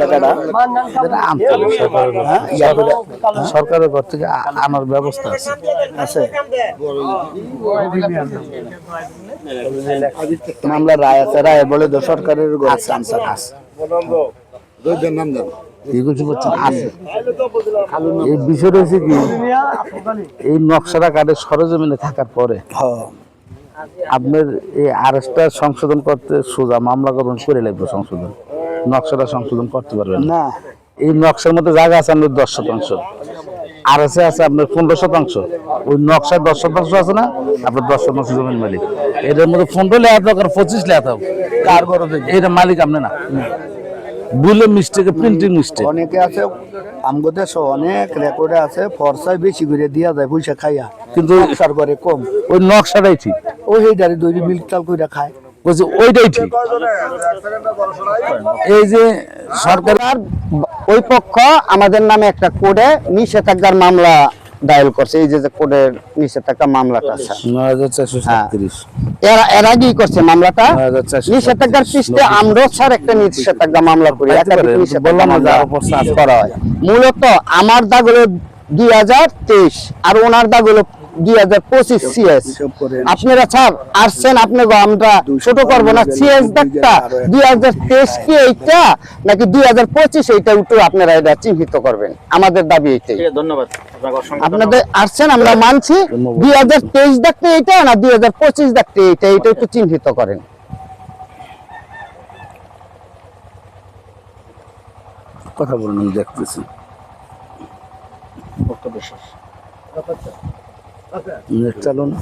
টাকাটা সরকারের ঘর হ্যাঁ, থেকে। করে সরকারের ঘর থেকে আনার ব্যবস্থা আছে। আছে। মামলা রায় আছে। রায় বলে তো সরকারের আছে আছে আছে। এই বিষয়টা হচ্ছে কি এই নকশাটা কার্ডের সরজমিনে থাকার পরে হ্যাঁ আপনার এই সংশোধন করতে সোজা মামলা গ্রহণ করে লাগবে সংশোধন। নকশাটা সংশোধন করতে পারবেন না। এই নকশার মধ্যে জায়গা আছে আপনার দশ শতাংশ। আর আছে আছে আপনার পনেরো শতাংশ। ওই নকশার দশ শতাংশ আছে না? আপনার দশ শতাংশ জমির মালিক। এটার মধ্যে পনেরো লেখা আর পঁচিশ লেখা থাক কার বড় দেখি এটা মালিক আপনি না। বুলে মিস্টেকে প্রিন্টিং মিস্টেক অনেকে আছে আমগো দেশে অনেক রেকর্ডে আছে ফর্সায় বেশি করে দিয়া যায় পয়সা খাইয়া। কিন্তু নকশার করে কম। ওই নকশাটাই ঠিক। ওই হেডারি দইরি মিল্ক চাল কইরা খায়। বলছি ওইটাই ঠিক। এই যে সরকার ওই পক্ষ আমাদের নামে একটা কোডে নিষেধাজ্ঞার মামলা করছে। এই যে কোডের নিষেধাজ্ঞা মামলাটা সাতত্রিশ এরা এর আগেই করছে মামলাটা। নিষেধাজ্ঞার পৃষ্ঠে আমরাও স্যার একটা নিষেধাজ্ঞা মামলা করি। হয়। মূলত আমার দাগ হলো দুই হাজার তেইশ আর ওনার দাগ হলো দুই হাজার পঁচিশ সিএস আপনারা স্যার আসছেন আপনি আমরা ছোট করব না সিএস দাগটা দুই হাজার তেইশ কি এইটা নাকি দুই হাজার পঁচিশ এইটা উঠে আপনারা এটা চিহ্নিত করবেন? আমাদের দাবি এইটাই। ধন্যবাদ। আপনাদের আসছেন আমরা মানছি দুই হাজার তেইশ দেখতে এইটা না দুই হাজার পঁচিশ দেখতে এইটা এইটা একটু চিহ্নিত করেন। কথা বলুন আমি দেখতেছি। বক্তব্য শেষ। নেট চালু না